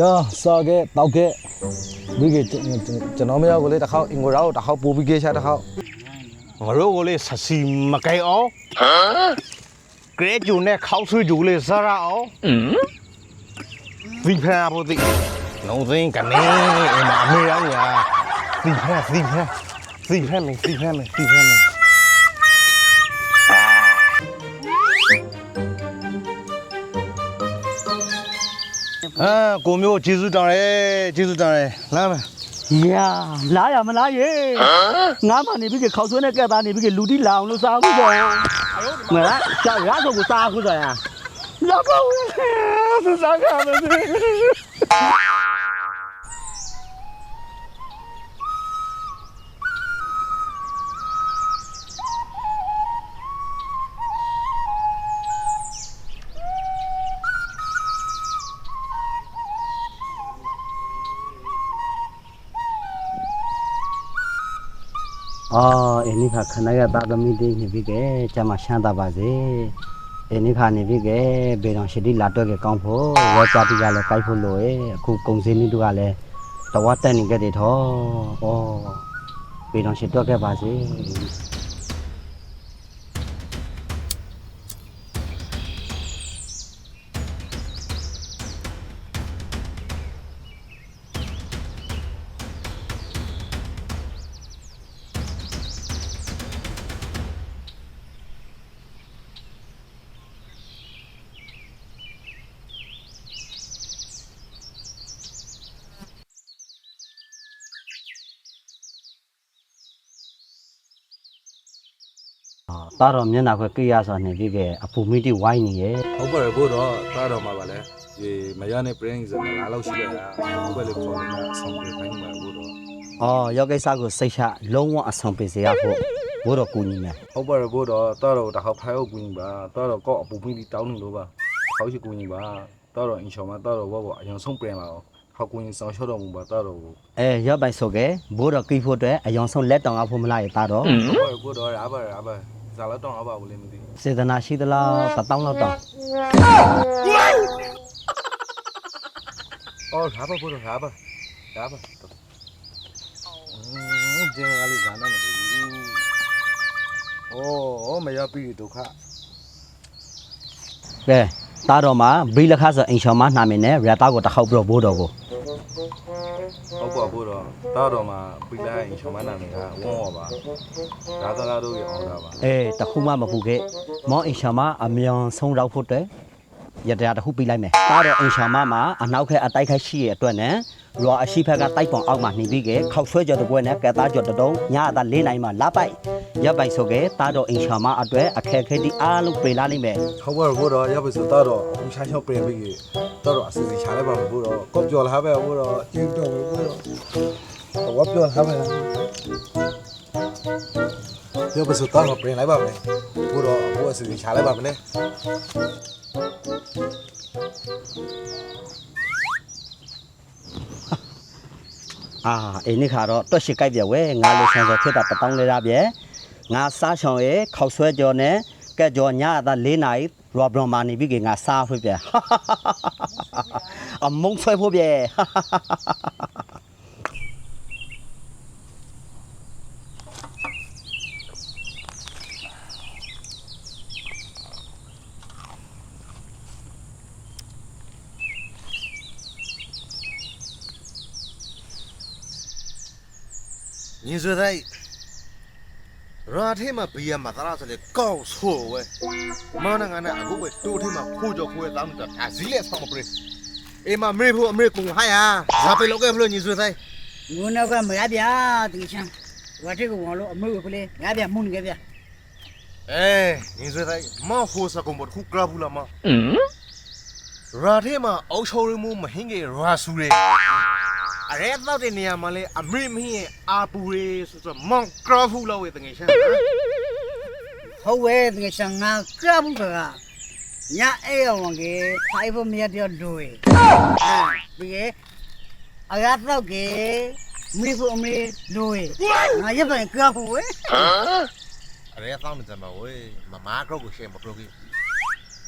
ရာစားခဲ့တောက်ခဲ့ဒီကကျွန်တော်မရောက်ကိုလေတစ်ခေါက်အင်္ဂိုရာကိုတစ်ခေါက်ပို့ပြီးခဲ့ချတစ်ခေါက်ငါတို့ကိုလေဆစီမကဲအောင်ဟမ်ကရဲဂျူနဲ့ခေါက်ဆွေးဂျူလေစားရအောင်ဒီဖာဘောဒီလုံးစင်းကနေအမအမေရောညာဒီဖာဒီဖာဒီဖာမင်းဒီဖာမင်းဒီဖာမင်း အဲကိုမျိုးဂျေဇူးတောင်းတယ်ဂျေဇူးတောင်းတယ်လာမယ်ယာလာရမလားရေငါမနေပြီးခေါက်ဆွဲနဲ့ကက်သားနေပြီးလူတိလာအောင်လို့စားမှုပေါ့မလားကြောက်ရဆိုကိုစားခုဆိုရင်လောက်ပါဘူးသူစားခါမယ် အော်အင်းဒီခါခဏရတာသမီးတေးနေပြီကဲကျမရှမ်းတာပါစေအင်းဒီခါနေပြီကဲဘေတော်ရှိတိလာတော့ကကောင်းဖို့ဝါကြတိကလည်းကိုက်ဖို့လို့ရဲ့အခုကုံစင်းနည်းတို့ကလည်းတဝတ်တက်နေကြတဲ့ထောဩဘေတော်ရှိတော့ကပါစေ တာတော့မျက်နှာခွဲကြည့်ရဆိုနေပြီကအပူမိတိဝိုင်းနေရဲ့ဟုတ်ပါတယ်ဘို့တော့သားတော်မှာပါလဲဒီမရနဲ့ brain စမလာလို့ရှိရတာဘယ်လိုခေါ်လဲဆောင်းပြခိုင်းမှာဘို့တော့အော်ရောက်ကိစ္စကိုစိတ်ချလုံးဝအဆောင်ပေးစေရဖို့ဘိုးတော်ကူညီမယ်ဟုတ်ပါတယ်ဘို့တော့သားတော်တစ်ခေါက်ဖိုင်ကိုကူညီပါသားတော်ကောက်အပူပြီးတောင်းနေလို့ပါခေါက်ရှိကူညီပါသားတော်အင်ရှော်မှာသားတော်ဘောဘောအရင်ဆုံးပြန်ပါအောင်ခေါက်ကူညီဆောင်ရှော့တော်မူပါသားတော်ကိုအဲရောက်ပိုင်ဆိုကဲဘိုးတော်ကိဖို့အတွက်အယောင်ဆုံးလက်တောင်အဖို့မလားရတာတော့ဟုတ်ပါတယ်ဘို့တော့ရပါရပါ ဇာလာတော့အပါဘူးလေမသိစေတနာရှိသလားတတောင်းလောက်တောင်းအော်ရပါဘို့တော့ရပါရပါအင်းကျန်ကလေးဇာနာမလို့အိုးမရပြီဒုက္ခကဲတားတော်မှာဘိလခါဆိုအိမ်ရှောင်းမနှာမင်းနဲ့ရတာကိုတစ်ခေါက်ပြီးတော့ဘိုးတော်ကို ဟုတ်ပါဘူးတော့တားတော်မှာပြီးလိုက်ရင်ရှမနာနေတာဝုန်းဟောပါဒါသကားတို့ရအောင်တာပါအေးတခုမှမပူခဲ့မောင်းအိမ်ရှောင်းမအမြန်ဆုံးရောက်ဖို့အတွက်ရတရားတစ်ခုပြီးလိုက်မယ်တားတော်အိမ်ရှောင်းမမှာအနောက်ခက်အတိုက်ခက်ရှိရဲ့အတွက်နဲ့ရွာအရှိဖက်ကတိုက်ပောင်အောက်မှာနှိပြီးကခောက်ဆွဲကြော်တဲ့ပွဲနဲ့ကဲသားကြော်တတုံးညအသာလေးနိုင်မှာလာပိုက် ရပ်ပိုက်ဆိုကဲတားတော်အိမ်ရှောင်းမအတွက်အခက်ခဲတီအားလုံးပြေလာနိုင်မယ်ဟုတ်ပါဘူးတော့ရပါစတားတော်ဦးချာချောပြင်ပြီးတားတော်အစီအစဉ်ချလိုက်ပါဘူးတော့ကော့ပြောလာပဲဘူးတော့ကျင်းတော့ဘူးတော့ဝပ်ပြောလာပဲရပါစတားတော်ပြင်လိုက်ပါမယ်ဘူးတော့ဘူးအစီအစဉ်ချလိုက်ပါမယ်အာအိမ်နိခါတော့တွက်ရှိကြိုက်ပြဝဲငါလိုဆန်စောဖြစ်တာတတောင်းလေးရပြဲ ငါစားချောင်ရဲ့ခောက်ဆွဲကြော်နဲ့ကဲကြော်ညအသာ၄နိုင်ရောဘရမာနေပြီကငါစားဖွေးပြဲအမုံဆွဲဖို့ပြဲညီဆွေတိုင်း ရာထဲမှာဘီယာမသလားဆိုလေကောက်ဆိုဝဲမနငါနဲ့အခုပဲတိုးထဲမှာခိုးကြောခိုးရတောင်းတာဒါဇီလက်ဆောင်မပရိအေးမမေဖို့အမေကုံဟာယာဇာပေလောက်ကဲဖလို့ညီဆွေတိုင်းငုံနောက်ကမရဗျာဒီချမ်းဝါတိကဝန်လို့အမေကလေးရဗျာမှုန်ကြဗျာအေးညီဆွေတိုင်းမဟိုစကုံဘခုကရဘူးလားမရာထဲမှာအောက်ချိုရမှုမဟင်းကြီးရာဆူရဲ အရဲတော့တဲ့နေရာမှာလေအမေမင်းရဲ့အာပူရဲဆိုဆိုမောင်ကရဘူးလို့ဝေတငယ်ရှာဟုတ်ဝဲဒီချမ်းငါကရဘူးကညအေးအောင်ကေဖိုင်ဖို့မြတ်တော့ဒွေဒီအရတော့ကေမိဖို့အမေဒွေငါရပိုင်ကရဖို့ဝဲအရဲတော့နေကြမှာဝေမမာကတော့ကိုရှေ့မပရိုကြီး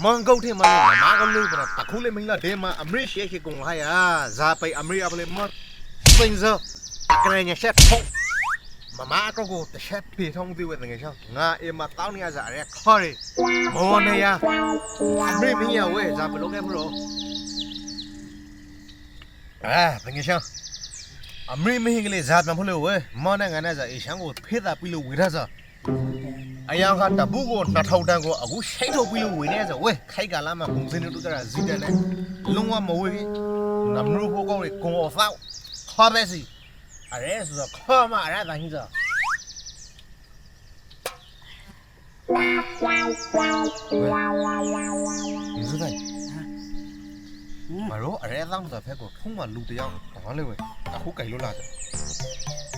မန်ကုတ်ထဲမှာလေမမကလို့ပတခုလေမင်းလာဒေမအမရရှိခေကုံဟာယာဇာပိုင်အမရအပလေမစင်ဇာကရညာချက်ဖုံမမကတော့ကိုတချက်ပြေထုံးသေးဝဲငယ်ချောင်းငါအေမတောင်းနေရစားရဲခေါ်ရမောနေရအမရမင်းရဝဲဇာဘလုံးကဲမလို့အာငယ်ချောင်းအမရမင်းကလေးဇာပြန်ဖို့လို့ဝဲမောနေငါနဲ့ဇာအေချမ်းကိုဖေးတာပြီးလို့ဝေရစား အယောင်ကတပူကို2000တန်းကိုအခုရှိတ်ထုတ်ပြီးလို့ဝင်နေဆိုဝဲခိုက်ကလာမှာပုံစံတို့ကြတာဇီတန်နဲ့လုံးဝမဝေးနမရဖို့ကောင်းလေကွန်အော်ဖောက်ခေါ်ပဲစီအရဲဆိုတော့ခေါ်မအရတာဟင်းစားဒီစတိုင်းမရောအရဲတောင်းတဲ့ဖက်ကိုဖုံးမလူတယောက်ဘာလဲဝဲအခုကြိုက်လို့လား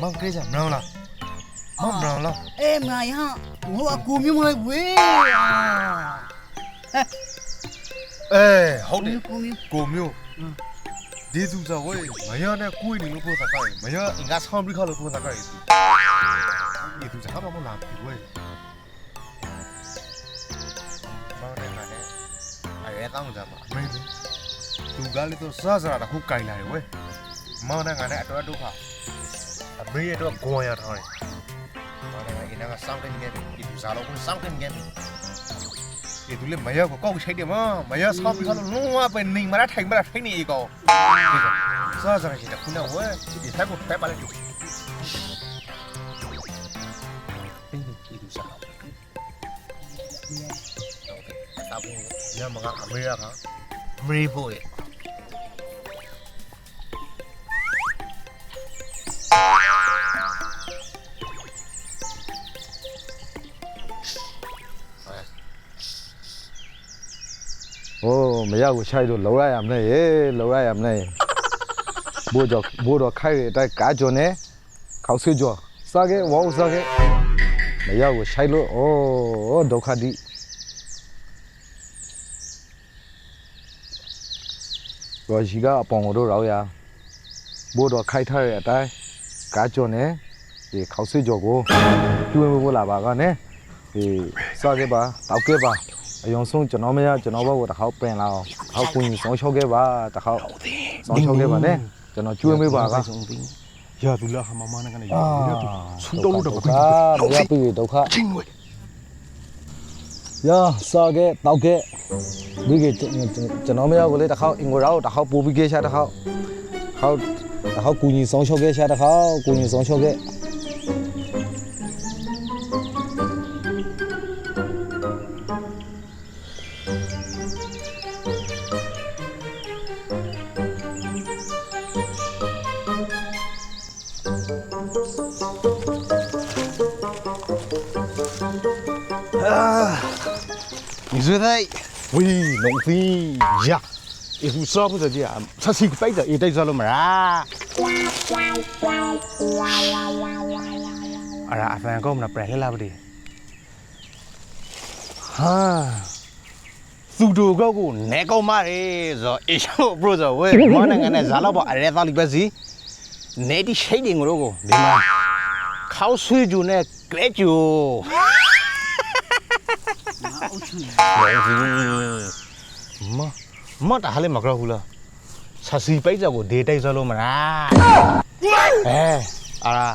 မောင်ကေးစားမနောလားမောင်မနောလားအေးမရဟငိုအကူမျိုးမလို က်ဝေးအာအေးဟုတ်တယ်ကူမျိုးကိုမျိုးဒီသူစားဝဲမရနဲ့ကိုယ်နေလို့ပို့တာကြိုက်မရအင်္ဂါဆောင်ပြီးခါလို့ပို့တာကြိုက်ဒီသူစားတော့မလားဒီဝဲမောင်နဲ့ငါနဲ့အရဲတောင်းကြမှာအမေသူကလည်းတော့စားစားတာခုကြိုင်လာတယ်ဝဲမောင်နဲ့ငါနဲ့အတွ က်ဒုက္ခအမေရဲ့တော့ဂွန်ရထားတယ်မောင်နဲ့ငါအင်းကစောင့်တင်နေတယ်ဒီသူစားလို့စောင့်တင်နေတယ်ဒီသူလေမရကိုကောက်ချိုက်တယ်မမရဆောက်ပြီးခါလို့လုံးဝပဲနေမလားထိုင်မလားထိုင်နေအကောင်ဒီကစားစားရှိတယ်ခုနဝဲဒီထိုက်ကိုဖက်ပါလေတူဒီသူစားတာဘူးညမကအမေရကအမေဖို့ရဲ့ မရကိုရှိုက်လို့လောရရမလဲရေလောရရမလဲဘိုးတော့ဘိုးတော့ခိုက်ရတဲ့ကာကြွနေခေါဆွေးကြောစားခဲ့ဝေါစားခဲ့မရကိုရှိုက်လို့ဩဒုက္ခတိရောရှိကအပေါင်တို့ရောရဘိုးတော့ခိုက်ထားရတဲ့အတိုင်းကာကြွနေဒီခေါဆွေးကြောကိုကျွေးမဖို့လာပါကနဲ့ဒီစားခဲ့ပါတောက်ခဲ့ပါ အယုံဆုံးကျွန်တော်မရကျွန်တော်ဘက်ကိုတစ်ခေါက်ပင်လာအောင်တစ်ခေါက်ကိုကြီးဆောင်ချောခဲ့ပါတစ်ခေါက်ဆောင်ချောခဲ့ပါနဲ့ကျွန်တော်ကျွေးမေးပါကရသူလာဟမမနဲ့ကနေရရသူဆူတော့လို့တော့ဒုက္ခမရပြီဒုက္ခချင်းဝဲရစားခဲ့တောက်ခဲ့ဒီကကျွန်တော်မရကိုလေတစ်ခေါက်အင်္ဂိုရာကိုတစ်ခေါက်ပို့ပြီးခဲ့ရှာတစ်ခေါက်ခေါက်တစ်ခေါက်ကိုကြီးဆောင်ချောခဲ့ရှာတစ်ခေါက်ကိုကြီးဆောင်ချောခဲ့ 你说在喂农夫呀，一副啥不着的啊，他是摆着一袋子了嘛啊。အရာအဖန်ကောမနာပြန်လှလာပါဒီဟာသူတို့ကောကိုနဲကောမရဲဆိုအရှိုးဘရိုဇာဝဲမနငနဲ့ဇာလောက်ပါအရဲသားလိပဲစီနေဒီရှိတ်ငရိုးကိုဒီမှာခေါဆွေးဂျူနဲ့ကလဲဂျူ အုတ်ချူမမတားလေမကရဘူးလားဆာစီပိတ်ကြကိုဒေတိုက်စလို့မလားအဲအာရာ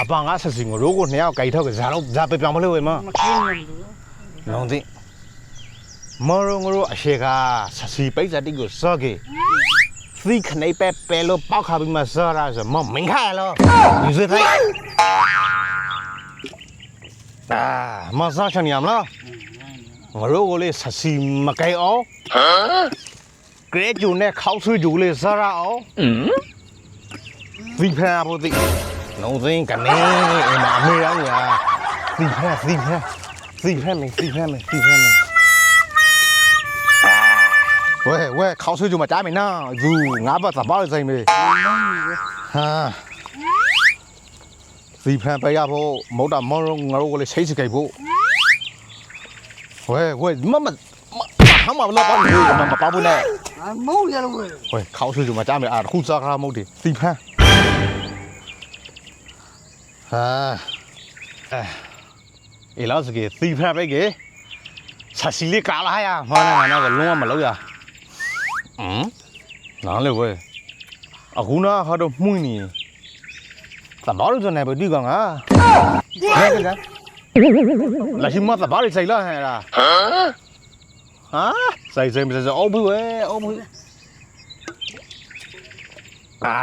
အပငါဆာစီငရိုးကိုနှစ်ယောက်ကြိုက်ထောက်ကဇာလောက်ဇာပဲပြောင်းမလို့ဝေမမကင်းဘူးလုံးသိမော်ရငရိုးအရှိကဆာစီပိတ်ကြတိကိုစော့ကေသီခနေပဲပဲလို့ပေါက်ခါပြီးမှစောရဆိုမမင်းခါလောယူစဖို င်အာမစားချင်ရမလားငါတို့ကလေးဆစီမကြိုက်အောင်ဟမ်ဂရဲဂျူနဲ့ခေါက်ဆွေးဂျူလေးစားရအောင်ဟမ်ဒီဖာဖို့တိလုံးစင်းကနေအမအမေရောင်းညာဒီဖာဒီဖာဒီဖာမင်းဒီဖာမင်းဒီဖာမင်းဝဲဝဲခေါက်ဆွေးဂျူမကြားမင်းနော်ယူငါဘာသဘောဆိုင်မေဟာ ဒီဖန်ပရဖို့မော်တာမော်ရငါတို့ကလေးဆိုင်စကြိုက်ဖို့ဝဲဝဲမမဟမ်းမလာပါဘူးမမပါဘူးနဲ့မဟုတ်ရလို့ဝဲဝဲခေါင်းဆူဆူမကြမ်းမအားခုစားခါမဟုတ်ဒီဒီဖန်ဟာအဲလောက်စကေဒီဖန်ပဲကေဆာစီလေးကာလာရမနာနာကလုံးဝမလောက်ရဟမ်နားလေဝဲအခုနာဟာတော့မှုန်နေရင် သဘာဝဆိုနေဘူးဒီကောင်ကလာရှိမသဘာဝဆိုင်လာဟဲ့လားဟာဆိုင်ဆိုင်မစစအောင်ဘူးဝဲအောင်ဘူးအာ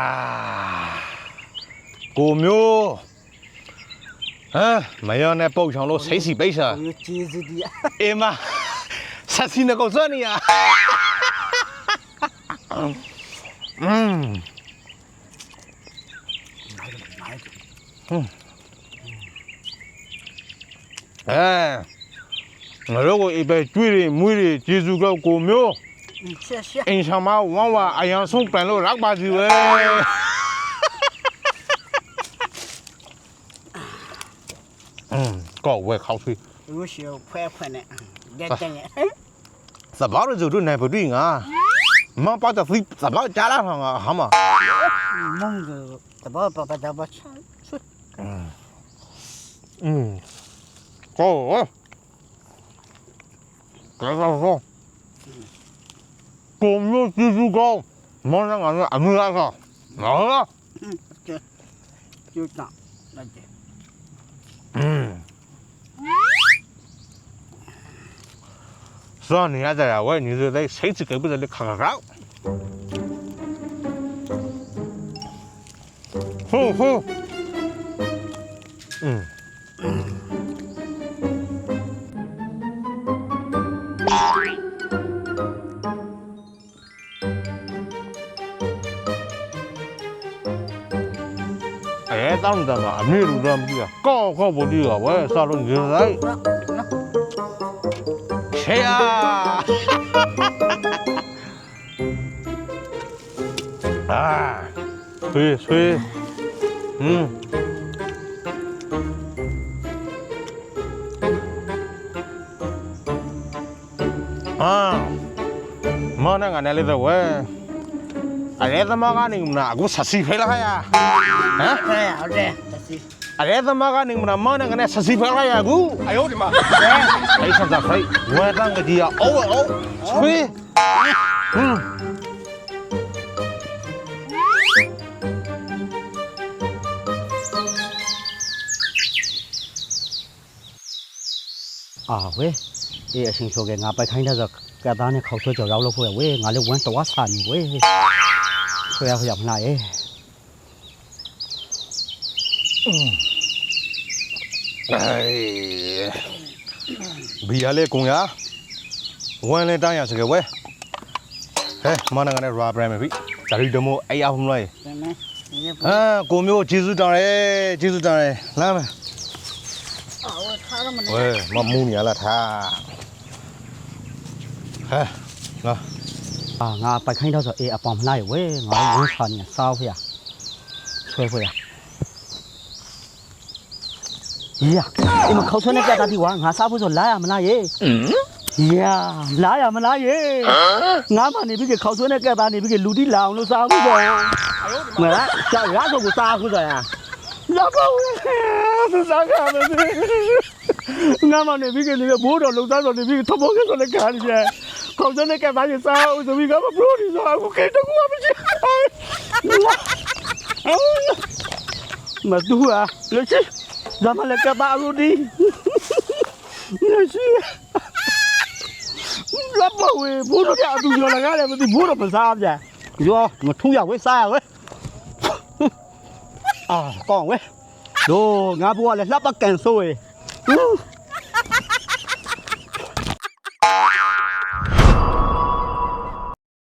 ကိုမျိုးဟမ်မယောနဲ့ပုတ်ချောင်လို့စိတ်စီပိတ်စာကိုမျိုးကျေးဇူးတရားအေးမဆက်စီနကောစနီယာอืม အဲငါတို့ကိုအိပ်ပဲကျွေးတွေမွေးတွေဂျေစုကောက်ကိုမျိုး 嗯，谢谢。 အင်ဆောင်မဝမ်ဝါအယံဆုံးပန်လို့ရောက်ပါစီဝဲอืมก็เว้ยเข้าซุย 有小快快的，来等呀。 စဘာရဇူတို့နိုင်ပတွေ့ငါမပါတသိစဘာကြားလာဟာငါဟာမ 弄个，怎么把把怎么唱 嗯，好，别乱说。牛肉丝丝糕，马上给你安排上。来，嗯，OK，就这，来这。嗯。说，你还在家喂，你就在随子给不着你看看狗。哼哼。嗯。 มအဲတောင်းတမှာအမေလူတော့မကြည့်ရကောက်ကောက်ဖို့ကြည့်ရဝဲစားလို့နေလိုက်ချေယာအာဆွေးဆွေးဟင်းအာ ရဲသမားကနေမနာအခုဆစီဖဲလာခါရဟမ်ဟုတ်တယ်ဟုတ်တယ်ဆစီအရဲသမားကနေမနာမနကနေဆစီဖဲလာရအခုအယောဒီမှာအဲဆန်သာဖိုင်ဝဲတန်ကကြီးအော်အော်ချွေးဟမ်အာဝဲအေးအရှင်ချိုကငါပိုက်ခိုင်းတဲ့ဆိုကဲသားနဲ့ခောက်ဆွဲကြော်ရောက်လို့ဖွဲ့ဝဲငါလည်းဝမ်းတော်ဆာနေဝဲ theo dòng này ừ. bia lê cùng nhá. Quên lên tay nhà sẽ quên thế mà nó cái này ra bên này bị chả đi đâu mua ai ao hôm nay. À cô miêu chỉ số trong này chỉ số trong này. Làm này ôi mà mua nhà là tha. Hả nào. အာငါပိုက်ခိုင်းတော့ဆိုအေးအပေါ်မလိုက်ဝဲငါဝင်းစာနေစားဖေးရဆွဲဖေးရရအမခေါဆွဲနဲ့ပြတာတိကွာငါစားဖို့ဆိုလာရမလားရေရလာရမလားရေငါမှနေပြီးခေါဆွဲနဲ့ကက်သားနေပြီးလူတိလာအောင်လို့စားဖို့ဆိုမလားကြောက်ရဆိုကိုစားဖို့ဆိုရရောက်ကောသူစားကြမယ်ငါမှနေပြီးလေဘိုးတော်လုံစားဆိုနေပြီးသဘောကဆိုလည်းခါနေပြန် 烤串那家打就啥，我说你干嘛不说你啥？我给他我不去。哎呀，妈嘟啊，来去。咱们来干嘛路的？那是，那不会，不是家都要那个了，不是不是不啥的。哟，我同样会啥喂？啊，讲喂，哟，俺不话来，那不敢说喂。嗯。